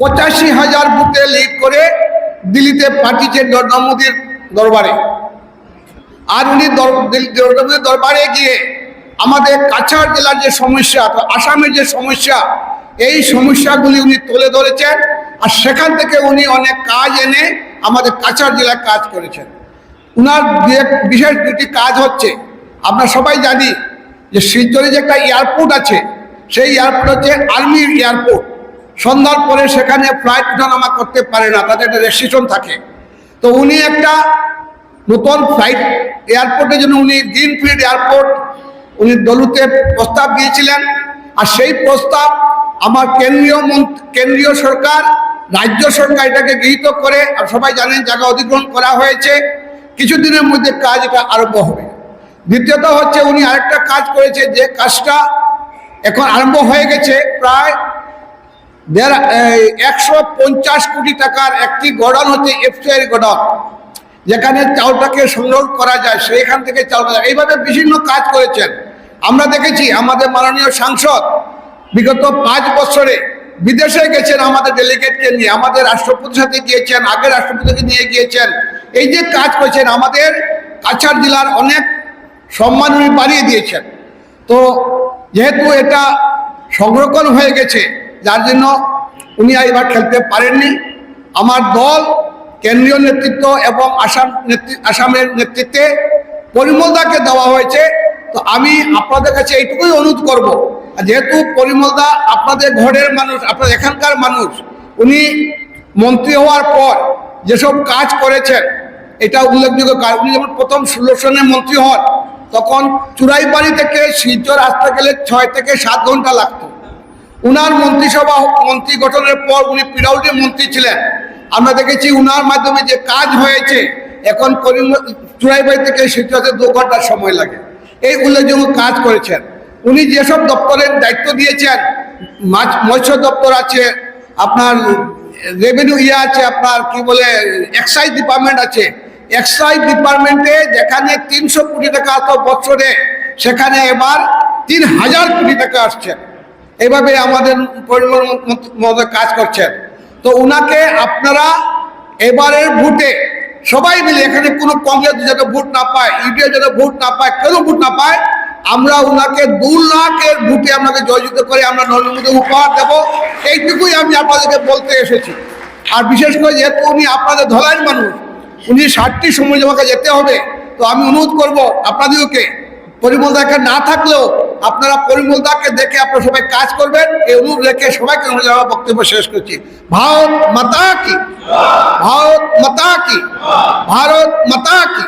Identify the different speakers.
Speaker 1: পঁচাশি হাজার বুথে লিড করে দিল্লিতে পাঠিয়েছেন নরেন্দ্র মোদীর দরবারে। আর উনি নরেন্দ্র মোদীর দরবারে গিয়ে আমাদের কাছাড় জেলার যে সমস্যা, আসামের যে সমস্যা, এই সমস্যাগুলি উনি তুলে ধরেছেন আর সেখান থেকে উনি অনেক কাজ এনে আমাদের কাছাড় জেলায় কাজ করেছেন। উনার বিশেষ দুটি কাজ হচ্ছে, আমরা সবাই জানি যে শিলচরে যে একটা এয়ারপোর্ট আছে, সেই এয়ারপোর্ট হচ্ছে আর্মির এয়ারপোর্ট। সন্ধ্যার পরে সেখানে ফ্লাইট ওঠানামা করতে পারে না, তাদের একটা রেস্ট্রিকশন থাকে। তো উনি একটা নতুন ফ্লাইট এয়ারপোর্টের জন্য উনি গ্রিনফিল্ড এয়ারপোর্ট উনি দলুতে প্রস্তাব দিয়েছিলেন। আর সেই প্রস্তাব আমার কেন্দ্রীয় কেন্দ্রীয় সরকার, রাজ্য সরকার এটাকে গৃহীত করে, আর সবাই জানেন জায়গা অধিগ্রহণ করা হয়েছে। কিছুদিনের মধ্যে কাজ এটা আরম্ভ হবে। দ্বিতীয়ত হচ্ছে উনি আরেকটা কাজ করেছে, যে কাজটা এখন আরম্ভ হয়ে গেছে, প্রায় একশো পঞ্চাশ কোটি টাকার একটি গোডাউন হচ্ছে এফসিআই গোডাউন, যেখানে চাউলটাকে সংগ্রহ করা যায় সেইখান থেকে চাউল। এইভাবে বিভিন্ন কাজ করেছেন। আমরা দেখেছি আমাদের মাননীয় সাংসদ বিগত পাঁচ বছরে বিদেশে গেছেন আমাদের ডেলিগেটকে নিয়ে, আমাদের রাষ্ট্রপতির সাথে গিয়েছেন, আগের রাষ্ট্রপতিকে নিয়ে গিয়েছেন। এই যে কাজ করেছেন, আমাদের কাছাড় জেলার অনেক সম্মান উনি বাড়িয়ে দিয়েছেন। তো যেহেতু এটা সংরক্ষণ হয়ে গেছে যার জন্য উনি এবার খেলতে পারেননি। আমার দল কেন্দ্রীয় নেতৃত্ব এবং আসাম আসামের নেতৃত্বে পরিমলদাকে দেওয়া হয়েছে। তো আমি আপনাদের কাছে এইটুকুই অনুরোধ করব। যেহেতু পরিমলদা আপনাদের ঘরের মানুষ, আপনাদের এখানকার মানুষ, উনি মন্ত্রী হওয়ার পর যেসব কাজ করেছেন, এটা উল্লেখযোগ্য কাজ। উনি যখন প্রথম ষোলো মন্ত্রী হন, তখন চুরাইবাড়ি থেকে শিলচর আসতে গেলে ছয় থেকে সাত ঘণ্টা লাগতো। উনার মন্ত্রিসভা মন্ত্রী গঠনের পর উনি পিরাউডি মন্ত্রী ছিলেন। আমরা দেখেছি উনার মাধ্যমে যে কাজ হয়েছে, এখন করিম চুরাইবাড়ি থেকে শিলচরে দু ঘণ্টা সময় লাগে। এই উল্লেখযোগ্য কাজ করেছেন। উনি যেসব দপ্তরের দায়িত্ব দিয়েছেন, মাছ মৎস্য দপ্তর আছে, আপনার রেভিনিউ ইয়ে আছে, আপনার কি বলে এক্সাইজ ডিপার্টমেন্ট আছে। এক্সাইজ ডিপার্টমেন্টে যেখানে তিনশো কোটি টাকা আসতো বছরে, সেখানে এবার তিন হাজার কোটি টাকা আসছে। এইভাবে আমাদের পরিবার মধ্যে কাজ করছেন। তো উনাকে আপনারা এবারের ভোটে সবাই মিলে এখানে কোনো কংগ্রেস যাতে ভোট না পায় ইউডিএ যাতে ভোট না পায়, কেন ভোট না পায়, আমরা উনাকে দু লাখের ভোটে আপনাকে জয়যুক্ত করে আমরা নরেন্দ্র মোদী উপহার দেবো, এইটুকুই আমি আপনাদেরকে বলতে এসেছি। আর বিশেষ করে যেহেতু উনি আপনাদের ধলাইয়ের মানুষ, উনি ষাটটি সময় জমাকে যেতে হবে, তো আমি অনুরোধ করব আপনাদেরকে পরিমলদাকে না থাকলেও আপনারা পরিমলদাকে দেখে আপনারা সবাই কাজ করবেন। এই অনুরোধ রেখে সবাইকে অনুরোধ বক্তব্য শেষ করছি। ভারত মাতা কি? ভারত মাতা কি? ভারত মাতা কি?